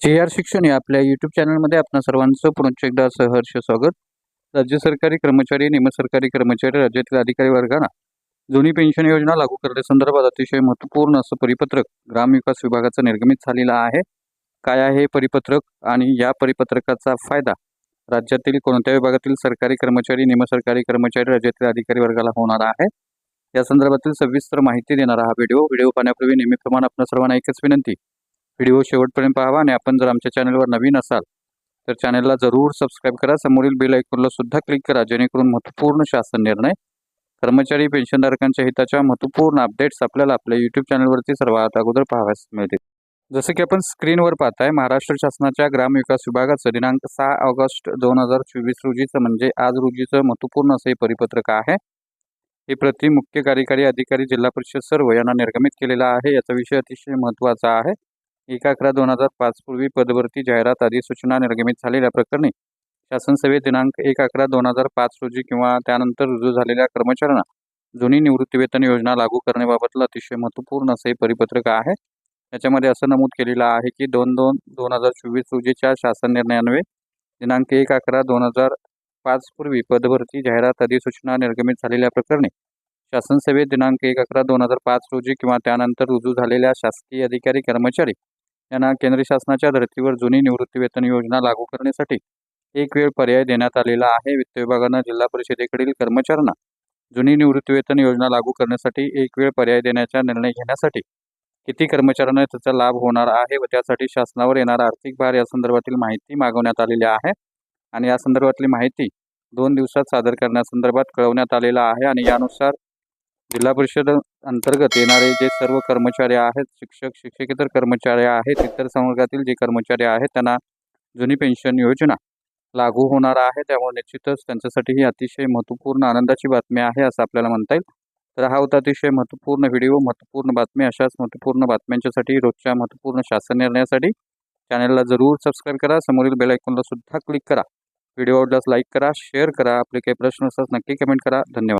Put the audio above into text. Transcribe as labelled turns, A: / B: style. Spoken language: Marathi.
A: जे आर शिक्षण या आपल्या यूट्यूब चॅनलमध्ये आपणा सर्वांचं पुनश्च एकदा सहर्ष स्वागत. राज्य सरकारी कर्मचारी निमसरकारी कर्मचारी राज्यातील अधिकारी वर्गांना जुनी पेन्शन योजना लागू करण्यासंदर्भात अतिशय महत्त्वपूर्ण असं परिपत्रक ग्रामविकास विभागाचं निर्गमित झालेलं आहे. काय आहे हे परिपत्रक आणि या परिपत्रकाचा फायदा राज्यातील कोणत्या विभागातील सरकारी कर्मचारी निमसरकारी कर्मचारी राज्यातील अधिकारी वर्गाला होणार आहे? या संदर्भातील सविस्तर माहिती देणारा हा व्हिडिओ. व्हिडिओ पाहण्यापूर्वी नेहमीप्रमाणे आपण सर्वांना एकच विनंती व्हिडिओ शेवटपर्यंत पाहावा आणि आपण जर आमच्या चॅनलवर नवीन असाल तर चॅनलला जरूर सबस्क्राईब करा. समोरील बेल आयकॉनला सुद्धा क्लिक करा जेणेकरून महत्त्वपूर्ण शासन निर्णय कर्मचारी पेन्शनधारकांच्या हिताच्या महत्त्वपूर्ण अपडेट्स आपल्याला आपल्या यूट्यूब चॅनलवरती सर्वात अगोदर पाहाव्यास मिळतील. जसं की आपण स्क्रीनवर पाहताय महाराष्ट्र शासनाच्या ग्रामविकास विभागाचं दिनांक सहा ऑगस्ट दोन हजार चोवीस रोजीचं म्हणजे आज रोजीचं महत्त्वपूर्ण असं हे परिपत्रक आहे. हे प्रति मुख्य कार्यकारी अधिकारी जिल्हा परिषद सर्व यांना निर्गमित केलेला आहे. याचा विषय अतिशय महत्त्वाचा आहे. एक अकरा दोन हजार पाच पूर्वी पदभरती जाहिरात आदी सूचना निर्गमित झालेल्या प्रकरणी शासनसेवेत दिनांक एक अकरा दोन हजार पाच रोजी किंवा त्यानंतर रुजू झालेल्या कर्मचाऱ्यांना जुनी निवृत्तीवेतन योजना लागू करण्याबाबतलं अतिशय महत्त्वपूर्ण असं हे परिपत्रक आहे. याच्यामध्ये असं नमूद केलेलं आहे की दोन दोन दोन हजार चोवीस रोजीच्या शासन निर्णयान्वये दिनांक एक अकरा दोन हजार पाच पूर्वी पदभरती जाहिरात अधिसूचना निर्गमित झालेल्या प्रकरणी शासनसेवेत दिनांक एक अकरा दोन हजार पाच रोजी किंवा त्यानंतर रुजू झालेल्या शासकीय अधिकारी कर्मचारी यांना केंद्र शासनाच्या धर्तीवर जुनी निवृत्तीवेतन योजना लागू करण्यासाठी एक वेळ पर्याय देण्यात आलेला आहे. वित्त विभागानं जिल्हा परिषदेकडील कर्मचाऱ्यांना जुनी निवृत्तीवेतन योजना लागू करण्यासाठी एक वेळ पर्याय देण्याचा निर्णय घेण्यासाठी किती कर्मचाऱ्यांना त्याचा लाभ होणार आहे व त्यासाठी शासनावर येणारा आर्थिक भार या संदर्भातील माहिती मागवण्यात आलेली आहे. आणि या संदर्भातली माहिती दोन दिवसात सादर करण्यासंदर्भात कळवण्यात आलेलं आहे. आणि यानुसार जिल्हा परिषद अंतर्गत येणारे जे सर्व कर्मचारी आहेत शिक्षक शिक्षकेतर कर्मचारी आहेत इतर संवर्गातील जे कर्मचारी आहेत त्यांना जुनी पेन्शन योजना लागू होणार आहे. त्यामुळे निश्चितच त्यांच्यासाठी ही अतिशय महत्त्वपूर्ण आनंदाची बातमी आहे असं आपल्याला म्हणता येईल. तर हा होता अतिशय महत्त्वपूर्ण व्हिडिओ महत्त्वपूर्ण बातमी. अशाच महत्त्वपूर्ण बातम्यांच्यासाठी रोजच्या महत्त्वपूर्ण शासन निर्णयासाठी चॅनलला जरूर सबस्क्राईब करा. समोरील बेल आयकॉनला सुद्धा क्लिक करा. व्हिडिओ आवडल्यास लाईक करा शेअर करा. आपले काही प्रश्न असल्यास नक्की कमेंट करा. धन्यवाद.